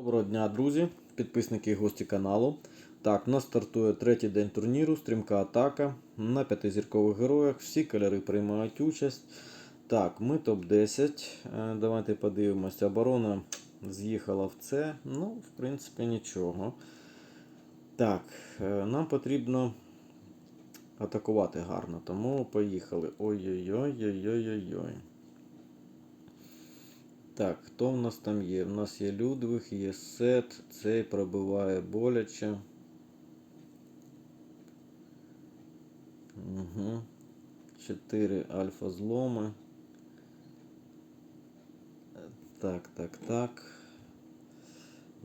Доброго дня, друзі, підписники і гості каналу. Так, у нас стартує третій день турніру, стрімка атака на п'ятизіркових героях. Всі кольори приймають участь. Так, ми топ-10. Е, Давайте подивимося. Оборона з'їхала в це. Ну, в принципі, нічого. Так, е, нам потрібно атакувати гарно, тому поїхали. Ой-ой-ой-ой-ой-ой. Так, хто в нас там є? У нас є Людвиг, є Сет, цей пробиває боляче. Угу. 4 альфа зломи. Так, так, так.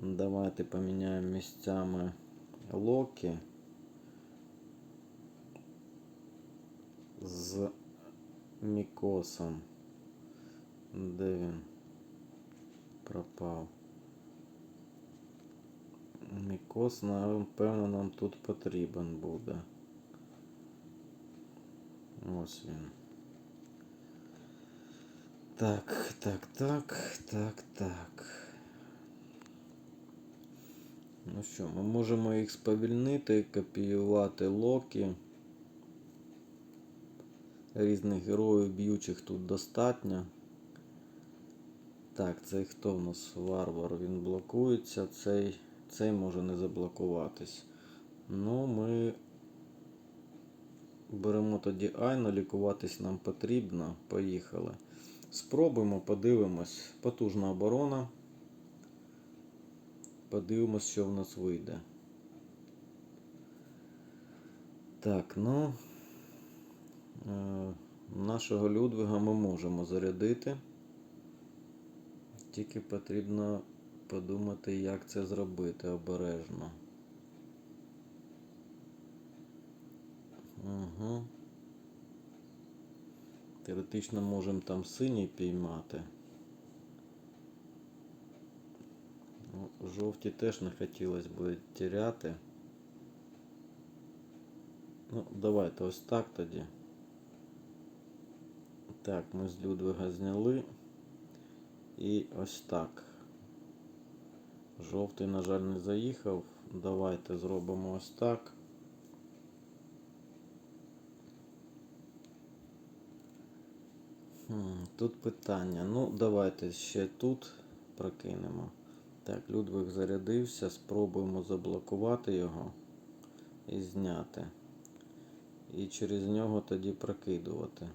Давайте поміняємо місцями Локі з Мікосом. Де він? Пропав. Мікос, напевно, нам тут потрібен буде. Ось він. Так, так, так, так, так. Ну що, ми можемо їх сповільнити, копіювати локі. Різних героїв б'ючих тут достатньо. Так, цей хто в нас варвар? Він блокується, цей цей може не заблокуватись. Ну, ми беремо тоді Айно, лікуватись нам потрібно. Поїхали. Спробуємо, подивимось. Потужна оборона. Подивимось, що в нас вийде. Так, ну е, нашого Людвига ми можемо зарядити. Тільки потрібно подумати, як це зробити обережно. Угу. Теоретично можемо там синій піймати. Ну, жовті теж не хотілося б тіряти. Ну, давайте ось так тоді. Так, ми з Людвига зняли. І ось так. Жовтий, на жаль, не заїхав. Давайте зробимо ось так. Тут питання. Ну, давайте ще тут прокинемо. Так, Людвиг зарядився, спробуємо заблокувати його і зняти. І через нього тоді прокидувати.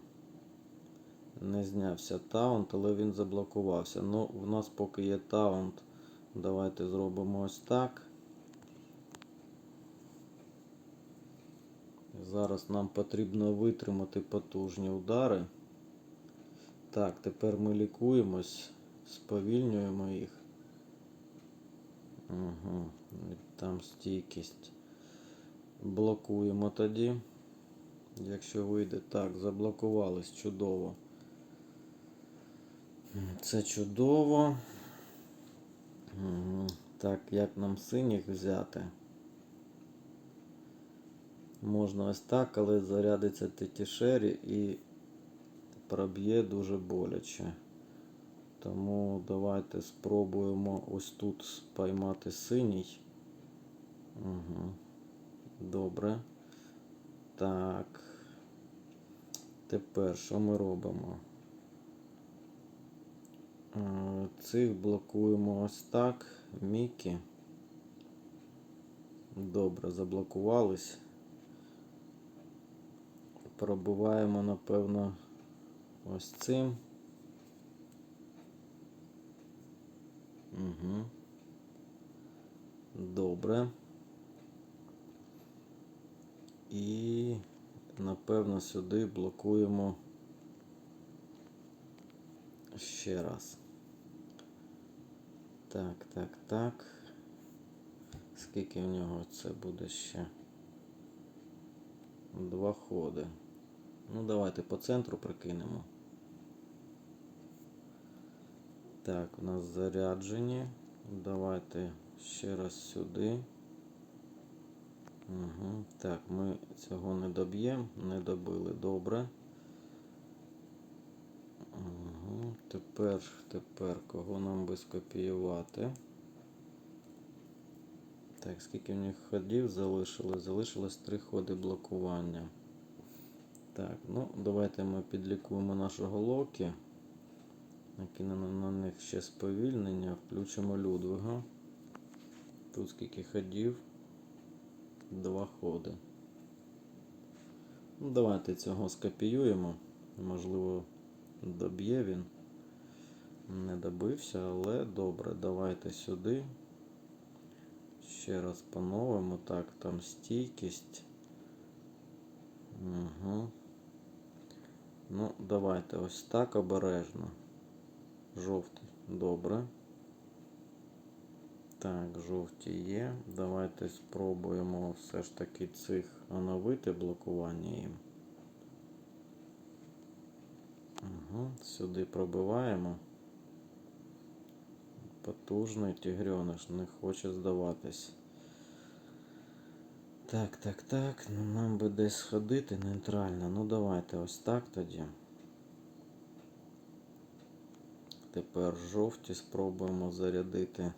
Не знявся таунт, але він заблокувався. Ну, в нас поки є таунт. Давайте зробимо ось так. Зараз нам потрібно витримати потужні удари. Так, тепер ми лікуємось, сповільнюємо їх. Угу, там стійкість. Блокуємо тоді. Якщо вийде так, заблокувались чудово. Це чудово. Так, як нам синіх взяти? Можна ось так, але зарядиться тетішері і проб'є дуже боляче. Тому давайте спробуємо ось тут спіймати синій. Угу. Добре. Так. Тепер що ми робимо? Е, цих блокуємо ось так. Мікі. Добре, заблокувались. Пробуваємо, напевно, ось цим. Угу. Добре. І, напевно, сюди блокуємо ще раз. Так, так, так. Скільки в нього це буде ще? Два ходи. Ну, давайте по центру прикинемо. Так, у нас заряджені. Давайте ще раз сюди. Угу. Так, ми цього не доб'ємо, не добили добре. Угу. Тепер, тепер кого нам би скопіювати? Так, скільки в них ходів залишилось? Залишилось три ходи блокування. Так, ну давайте ми підлікуємо нашого Локі. Накинемо на них ще сповільнення, включимо Людвига. Тут скільки ходів? Два ходи. Ну, давайте цього скопіюємо. Можливо, доб'є він. Не добився, але добре, давайте сюди. Ще раз поновимо. Так, там стійкість. Угу. Ну, давайте ось так обережно. Жовтий. Добре. Так, жовті є. Давайте спробуємо все ж таки цих оновити блокування їм. Угу. Сюди пробиваємо. Потужний тігрьониш не хоче здаватись. Так, так, так. Ну нам би десь сходити нейтрально. Ну давайте ось так тоді. Тепер жовті спробуємо зарядити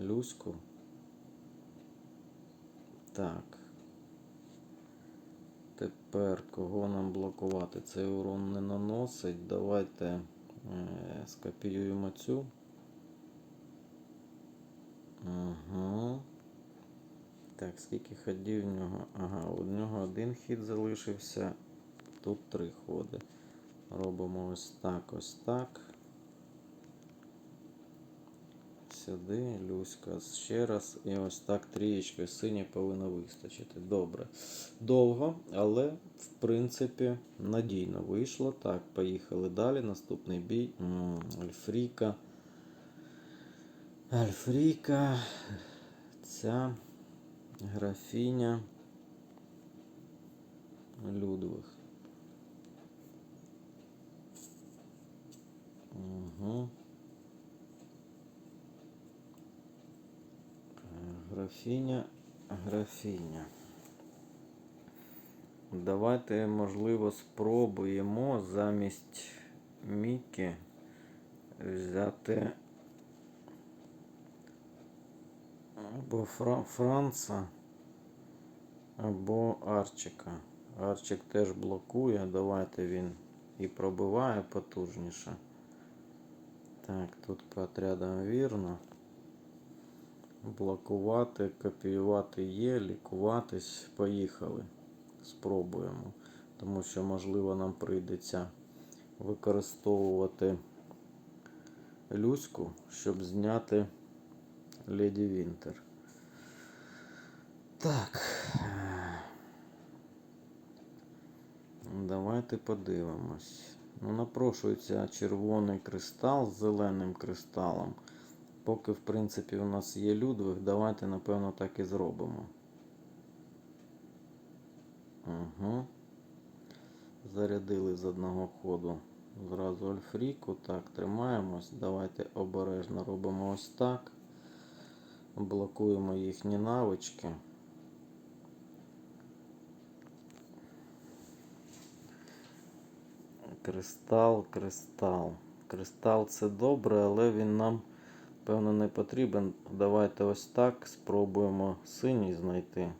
люську. Так. Тепер кого нам блокувати? Цей урон не наносить. Давайте е, скопіюємо цю. Угу. Так, скільки ходів в нього? Ага, у нього один хід залишився. Тут три ходи. Робимо ось так, ось так. Сюди, Люська ще раз. І ось так трієчка синя повинна вистачити. Добре. Довго, але в принципі надійно вийшло. Так, поїхали далі. Наступний бій. М, Альфріка. Альфріка. Ця графіня. Людвиг. Угу. Графіня, графіня. Давайте, можливо, спробуємо замість Мікі взяти або Фра- Франца, або Арчика. Арчик теж блокує. Давайте він і пробиває потужніше. Так, тут по отрядам вірно. Блокувати, копіювати є, лікуватись. Поїхали. Спробуємо. Тому що, можливо, нам прийдеться використовувати люську, щоб зняти Леді Вінтер. Так. Давайте подивимось. Ну, напрошується червоний кристал з зеленим кристалом. Поки, в принципі, у нас є Людвиг, давайте, напевно, так і зробимо. Угу. Зарядили з одного ходу зразу Альфріку. Так, тримаємось. Давайте обережно робимо ось так. Блокуємо їхні навички. Кристал, кристал. Кристал це добре, але він нам, певно, не потрібен. Давайте ось так спробуємо синій знайти.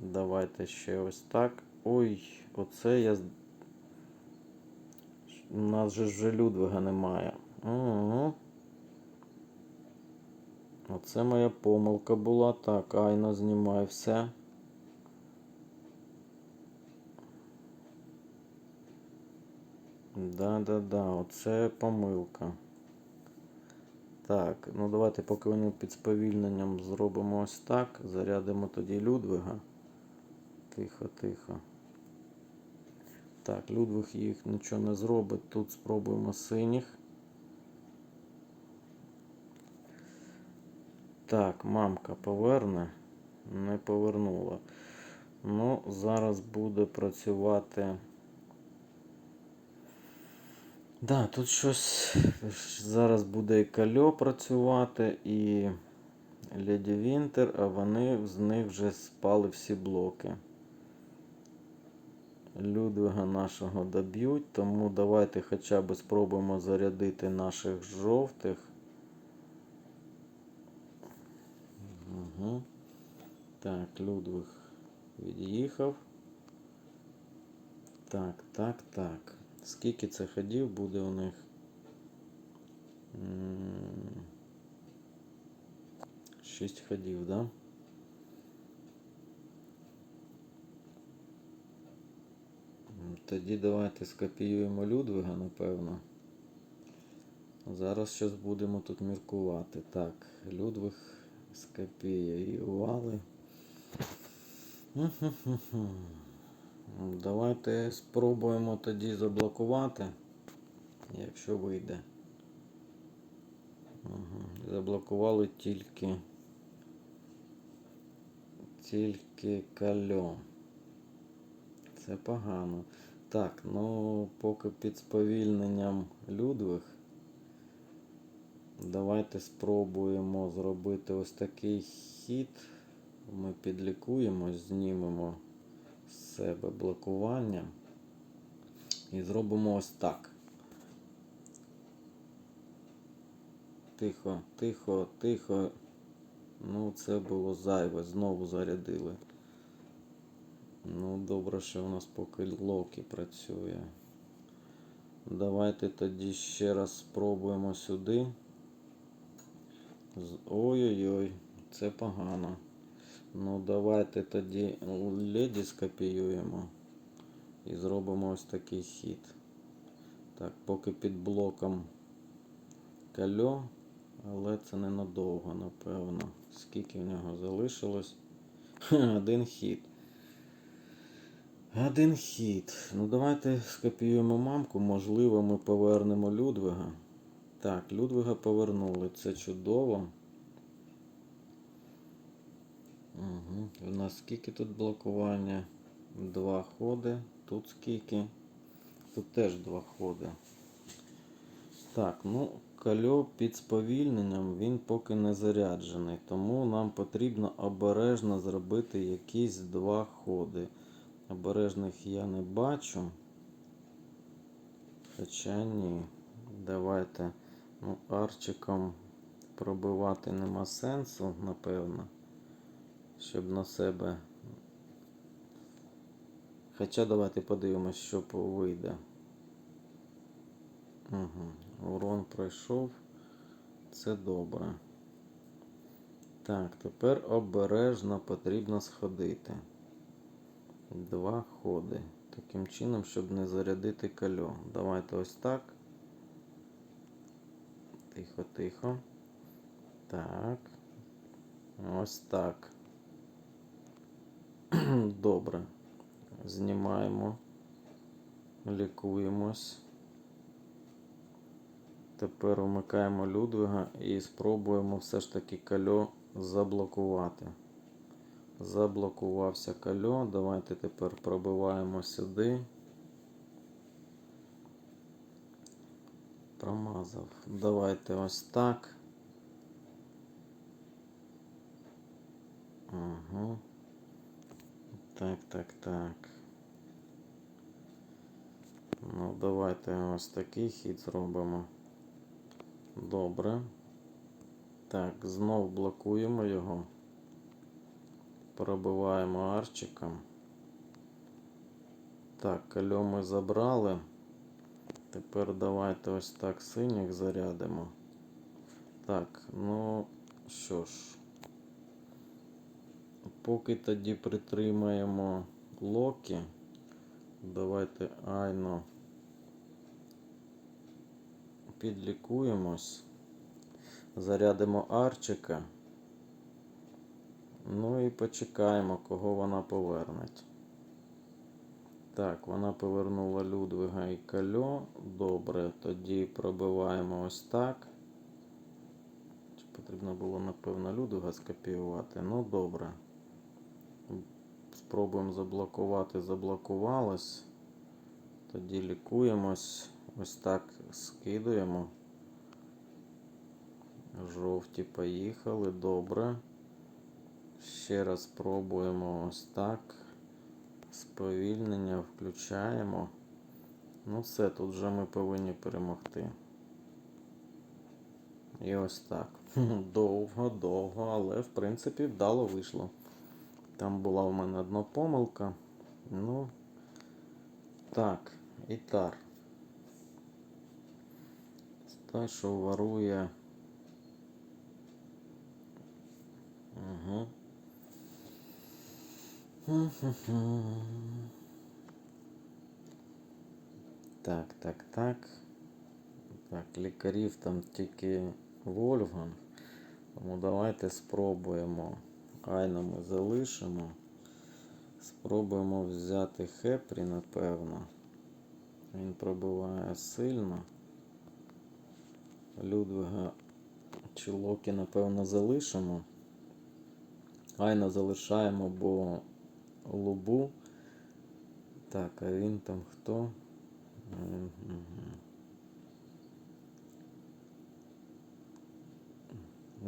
Давайте ще ось так. Ой, оце я. У нас же вже Людвига немає. Угу. Оце моя помилка була. Так, Айна знімає все. Да-да-да, оце помилка. Так, ну давайте поки вони під сповільненням зробимо ось так. Зарядимо тоді Людвига. Тихо, тихо. Так, Людвиг їх нічого не зробить. Тут спробуємо синіх. Так, мамка поверне. Не повернула. Ну, зараз буде працювати. Да, тут щось зараз буде і Кальо працювати, і Леді Вінтер, а вони з них вже спали всі блоки. Людвига нашого доб'ють, тому давайте хоча б спробуємо зарядити наших жовтих. Угу. Так, Людвиг від'їхав. Так, так, так. Скільки це ходів буде у них? Шість ходів, да? Тоді давайте скопіюємо Людвига, напевно. Зараз щось будемо тут міркувати. Так, Людвиг скопіювали. Мгм-гм-гм. Давайте спробуємо тоді заблокувати, якщо вийде. Угу. Заблокували тільки тільки кальо. Це погано. Так, ну поки під сповільненням Людвиг. Давайте спробуємо зробити ось такий хід. Ми підлікуємось, знімемо з себе блокування і зробимо ось так. Тихо, тихо, тихо. Ну, це було зайве, знову зарядили. Ну, добре, що у нас поки локі працює. Давайте тоді ще раз спробуємо сюди. Ой-ой-ой, це погано. Ну, давайте тоді леді скопіюємо і зробимо ось такий хід. Так, поки під блоком кальо, але це ненадовго, напевно. Скільки в нього залишилось? Один хід. Один хід. Ну давайте скопіюємо мамку. Можливо, ми повернемо Людвига. Так, Людвига повернули. Це чудово. Угу. У нас скільки тут блокування? Два ходи. Тут скільки? Тут теж два ходи. Так, ну, кальо під сповільненням він поки не заряджений, тому нам потрібно обережно зробити якісь два ходи. Обережних я не бачу. Хоча ні. Давайте ну, арчиком пробивати нема сенсу, напевно. Щоб на себе. Хоча давайте подивимось, що вийде. Угу. Урон пройшов. Це добре. Так, тепер обережно потрібно сходити. Два ходи. Таким чином, щоб не зарядити кальо. Давайте ось так. Тихо, тихо. Так. Ось так. Добре. Знімаємо. Лікуємось. Тепер вмикаємо Людвига і спробуємо все ж таки кальо заблокувати. Заблокувався кальо. Давайте тепер пробиваємо сюди. Промазав. Давайте ось так. Угу. Так, так, так. Ну, давайте ось такий хід зробимо. Добре. Так, знов блокуємо його. Пробиваємо арчиком. Так, кальо ми забрали. Тепер давайте ось так синіх зарядимо. Так, ну що ж. Поки тоді притримаємо локі. Давайте айно підлікуємось. Зарядимо арчика. Ну і почекаємо, кого вона повернеть. Так, вона повернула Людвига і кальо. Добре, тоді пробиваємо ось так. Чи потрібно було, напевно, Людвига скопіювати? Ну, добре. Спробуємо заблокувати, заблокувалось. Тоді лікуємось. Ось так скидуємо. Жовті поїхали, добре. Ще раз спробуємо ось так. Сповільнення включаємо. Ну все, тут вже ми повинні перемогти. І ось так. Довго, довго, але в принципі вдало вийшло. Там була в мене одна помилка. Ну. Так, ітар. Той, що ворує. Угу. Так, так, так. Так, лікарів там тільки Вольфганг. Тому давайте спробуємо. Айна ми залишимо. Спробуємо взяти Хепрі, напевно. Він пробиває сильно. Людвига чи Локі, напевно, залишимо. Айна залишаємо, бо лубу. Так, а він там хто?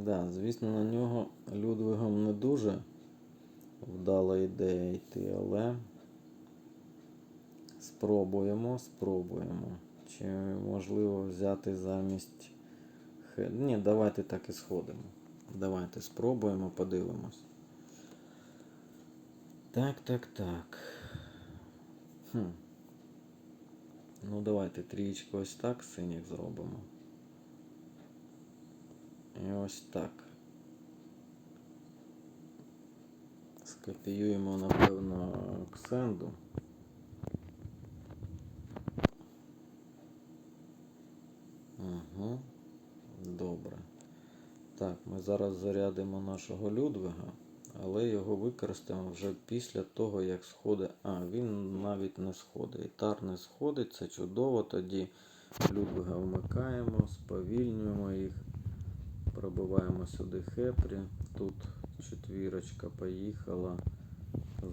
Да, звісно, на нього Людвигом не дуже вдала ідея йти, але спробуємо, спробуємо. Чи можливо взяти замість. Ні, давайте так і сходимо. Давайте спробуємо, подивимось. Так, так, так. Хм. Ну, давайте трієчку ось так синіх зробимо. І ось так. Скопіюємо, напевно, ксенду. Угу. Добре. Так, ми зараз зарядимо нашого Людвига, але його використаємо вже після того, як сходить. А, він навіть не сходить. Ітар не сходить, це чудово. Тоді Людвига вмикаємо, сповільнюємо їх. Пробиваємо сюди хепрі. Тут четвірочка поїхала.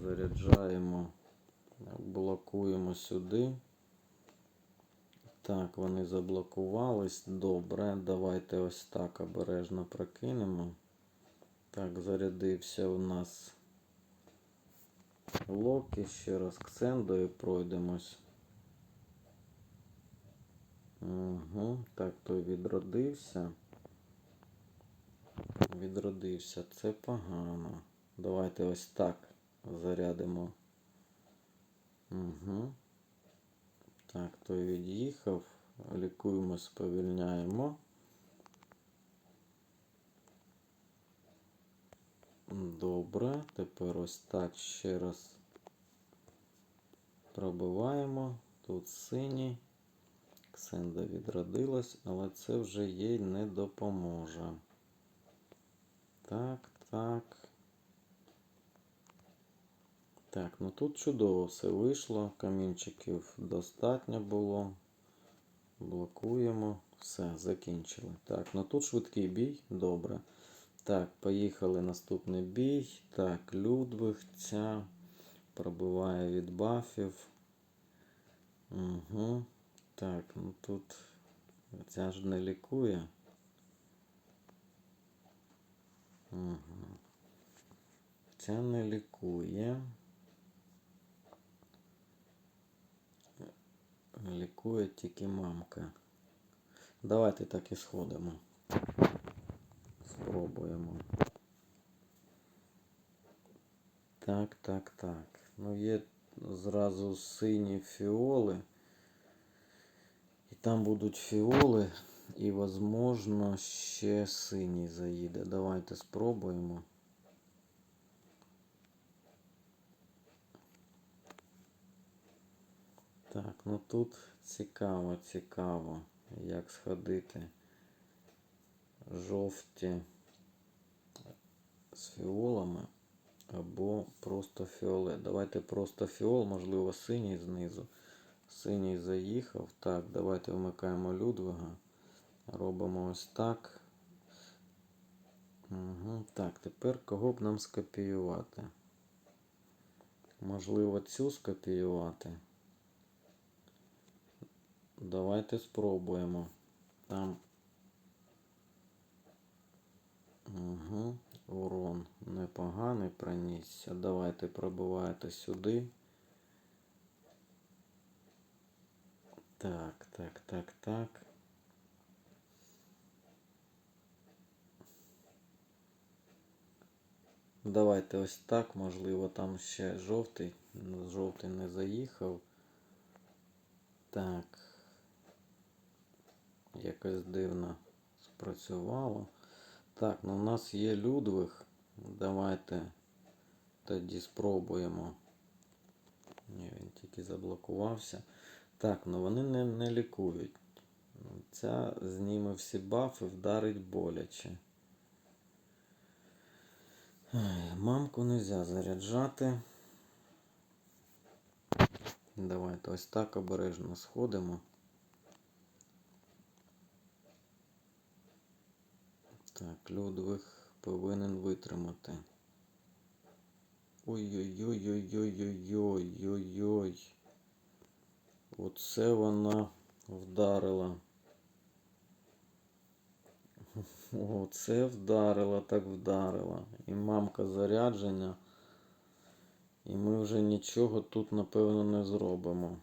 Заряджаємо, блокуємо сюди. Так, вони заблокувались. Добре. Давайте ось так обережно прокинемо. Так, зарядився у нас Локі. Ще раз ксендою пройдемось. Угу. Так, той відродився. Відродився. Це погано. Давайте ось так зарядимо. Угу. Так, той від'їхав. Лікуємо, сповільняємо. Добре. Тепер ось так ще раз пробиваємо. Тут синій. Ксенда відродилась, але це вже їй не допоможе. Так, так. Так, ну тут чудово все вийшло. Камінчиків достатньо було. Блокуємо. Все, закінчили. Так, ну тут швидкий бій. Добре. Так, поїхали наступний бій. Так, Людвиг ця пробиває від бафів. Угу. Так, ну тут ця ж не лікує. Угу. Ця не лікує. Лікує тільки мамка. Давайте так і сходимо. Спробуємо. Так, так, так. Ну, є зразу сині фіоли. І там будуть фіоли. І, возможно, ще синій заїде. Давайте спробуємо. Так, ну тут цікаво, цікаво, як сходити. Жовті з фіолами або просто фіолет. Давайте просто фіол, можливо, синій знизу. Синій заїхав. Так, давайте вмикаємо Людвига. Робимо ось так. Угу. Так, тепер кого б нам скопіювати? Можливо, цю скопіювати. Давайте спробуємо. Там угу. урон непоганий пронісся. Давайте пробивайте сюди. Так, так, так, так. Давайте ось так, можливо, там ще жовтий. Жовтий не заїхав. Так. Якось дивно спрацювало. Так, ну у нас є Людвиг. Давайте тоді спробуємо. Ні, він тільки заблокувався. Так, ну вони не, не лікують. Ця зніме всі бафи, вдарить боляче. Мамку нельзя заряджати. Давайте ось так обережно сходимо. Так, Людвиг повинен витримати. Ой-ой-ой-ой-ой-ой-ой-ой. Оце вона вдарила. Оце вдарила, так вдарила. І мамка зарядження. І ми вже нічого тут, напевно, не зробимо.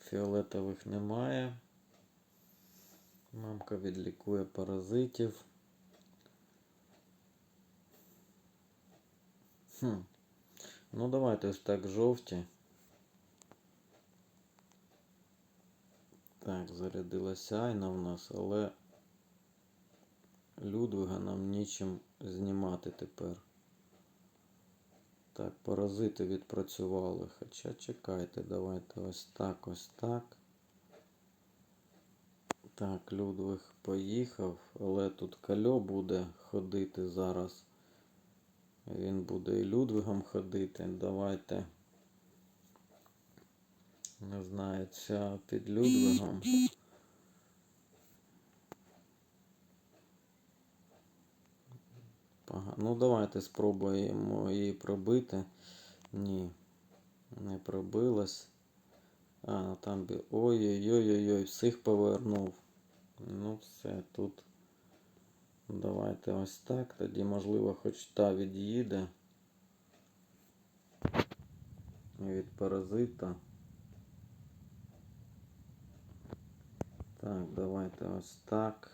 Фіолетових немає. Мамка відлікує паразитів. Хм. Ну, давайте ось так жовті. Так, зарядилася Айна в нас, але Людвига нам нічим знімати тепер. Так, паразити відпрацювали. Хоча чекайте, давайте ось так, ось так. Так, Людвиг поїхав, але тут кальо буде ходити зараз. Він буде і Людвигом ходити. Давайте. Не знаю, ця під Людвигом. Ну, давайте спробуємо її пробити. Ні, не пробилась. А, там бі. Ой-ой-ой-ой, всіх повернув. Ну, все, тут. Давайте ось так. Тоді, можливо, хоч та від'їде. Від паразита. Так, давайте ось так.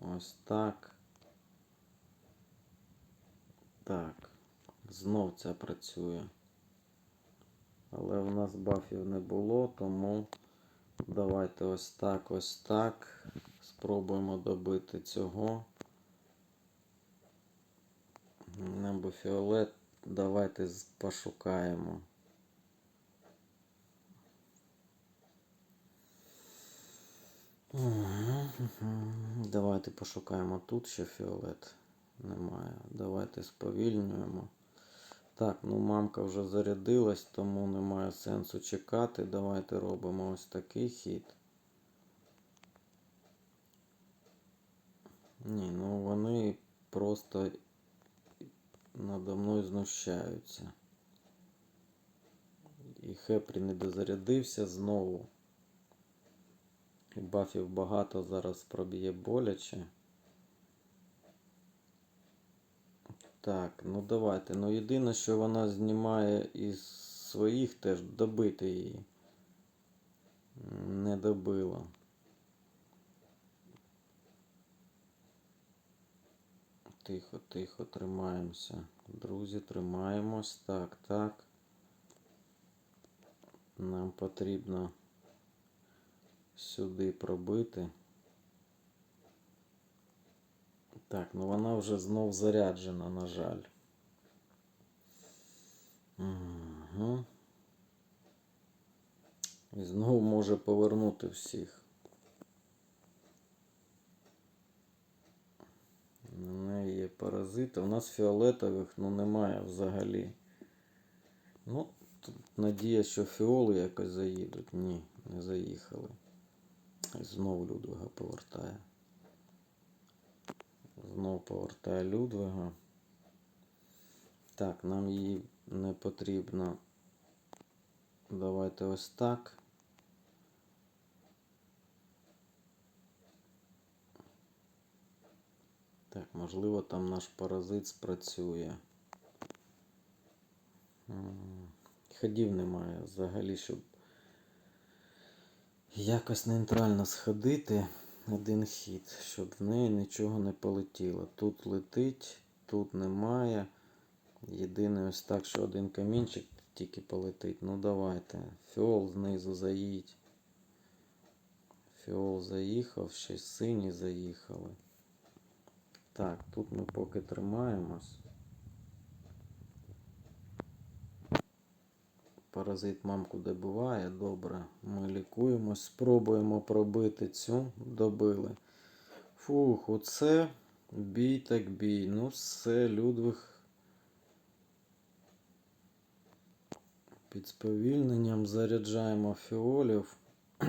Ось так. Так. Знов ця працює. Але в нас бафів не було, тому давайте ось так, ось так. Спробуємо добити цього. Небо фіолет. Давайте пошукаємо. Давайте пошукаємо тут ще фіолет. Немає. Давайте сповільнюємо. Так, ну мамка вже зарядилась, тому немає сенсу чекати. Давайте робимо ось такий хід. Ні, ну вони просто надо мною знущаються. І Хепрі не дозарядився знову. І бафів багато зараз проб'є боляче. Так, ну давайте. Ну єдине, що вона знімає із своїх теж добити її. Не добила. Тихо, тихо, тримаємося. Друзі, тримаємось. Так, так. Нам потрібно сюди пробити. Так, ну вона вже знов заряджена, на жаль. Угу. І знову може повернути всіх. У неї є паразити. У нас фіолетових ну, немає взагалі. Ну, тут надія, що фіоли якось заїдуть. Ні, не заїхали. І знову Людвига повертає. Знов повертає Людвига. Так, нам її не потрібно. Давайте ось так. Так, можливо, там наш паразит спрацює. Ходів немає взагалі, щоб якось нейтрально сходити один хід, щоб в неї нічого не полетіло. Тут летить тут немає. Єдине ось так, що один камінчик тільки полетить. Ну давайте. Фіол знизу заїдь. Фіол заїхав, ще й сині заїхали. Так, тут ми поки тримаємось. Паразит мамку добиває, добре. Ми лікуємось, спробуємо пробити цю, добили. Фух, оце бій так бій. Ну все, Людвиг під сповільненням заряджаємо фіолів.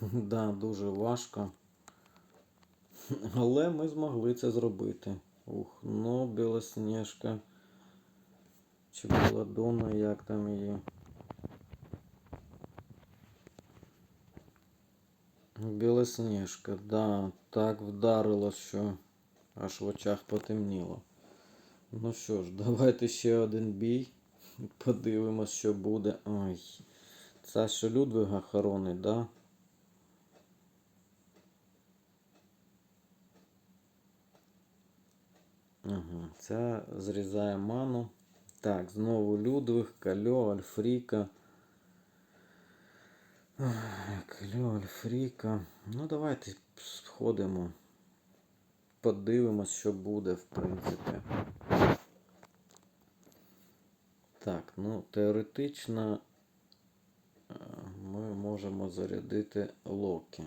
да, дуже важко. Але ми змогли це зробити. Ух, ну, білосніжка. Чи Беладонна, як там її. Білосніжка, да, так вдарило, що аж в очах потемніло. Ну що ж, давайте ще один бій. Подивимось, що буде. Ой. Це що Людвига хоронить, да? Ага, ця зрізає ману. Так, знову Людвиг, Кальо, Альфріка. Кальо, Альфріка. Ну, давайте сходимо. Подивимось, що буде, в принципі. Так, ну, теоретично е, ми можемо зарядити Локі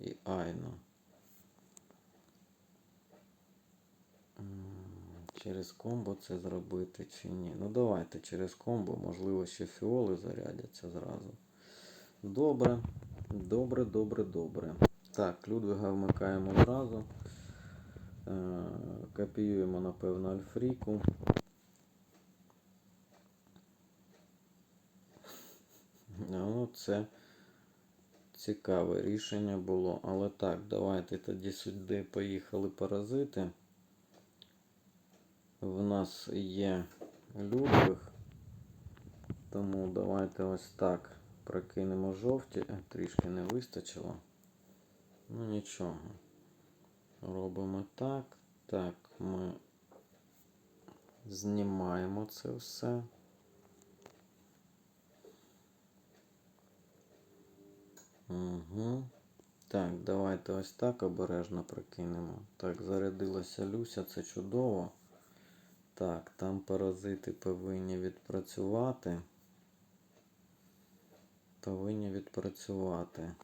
і Айну. Через комбо це зробити чи ні? Ну давайте через комбо, можливо, ще фіоли зарядяться зразу. Добре, добре, добре, добре. Так, Людвига вмикаємо зразу. Е, Копіюємо, напевно, Альфріку. Ну, це цікаве рішення було. Але так, давайте тоді сюди поїхали паразити. В нас є Людвиг. Тому давайте ось так прокинемо жовті. Е, Трішки не вистачило. Ну нічого. Робимо так. Так, ми знімаємо це все. Угу. Так, давайте ось так обережно прикинемо. Так, зарядилася Люся, це чудово. Так, там паразити повинні відпрацювати. Повинні відпрацювати.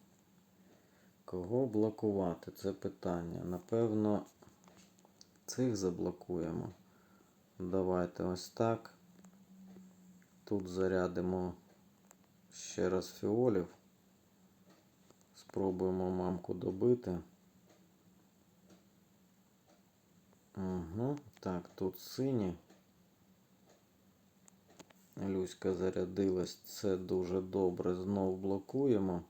Кого блокувати? Це питання. Напевно, цих заблокуємо. Давайте ось так. Тут зарядимо ще раз фіолів. Спробуємо мамку добити. Угу. Так, тут сині. Люська зарядилась. Це дуже добре. Знов блокуємо.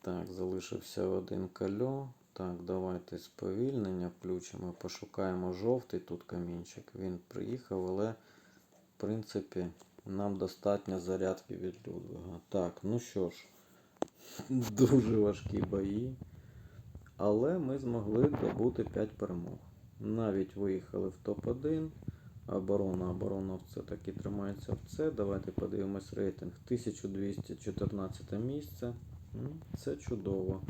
Так, залишився один кальо. Так, давайте сповільнення включимо. Пошукаємо жовтий тут камінчик. Він приїхав, але, в принципі, нам достатньо зарядки від Людвига. Так, ну що ж, дуже важкі бої. Але ми змогли добути 5 перемог. Навіть виїхали в топ-1. Оборона, оборона все таки тримається в це. Давайте подивимось рейтинг. 1214 місце. Це чудово.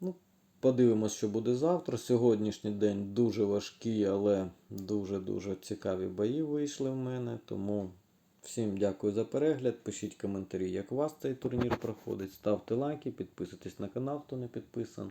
Ну, подивимось, що буде завтра. Сьогоднішній день дуже важкий, але дуже-дуже цікаві бої вийшли в мене. Тому всім дякую за перегляд. Пишіть коментарі, як у вас цей турнір проходить. Ставте лайки, підписуйтесь на канал, хто не підписан.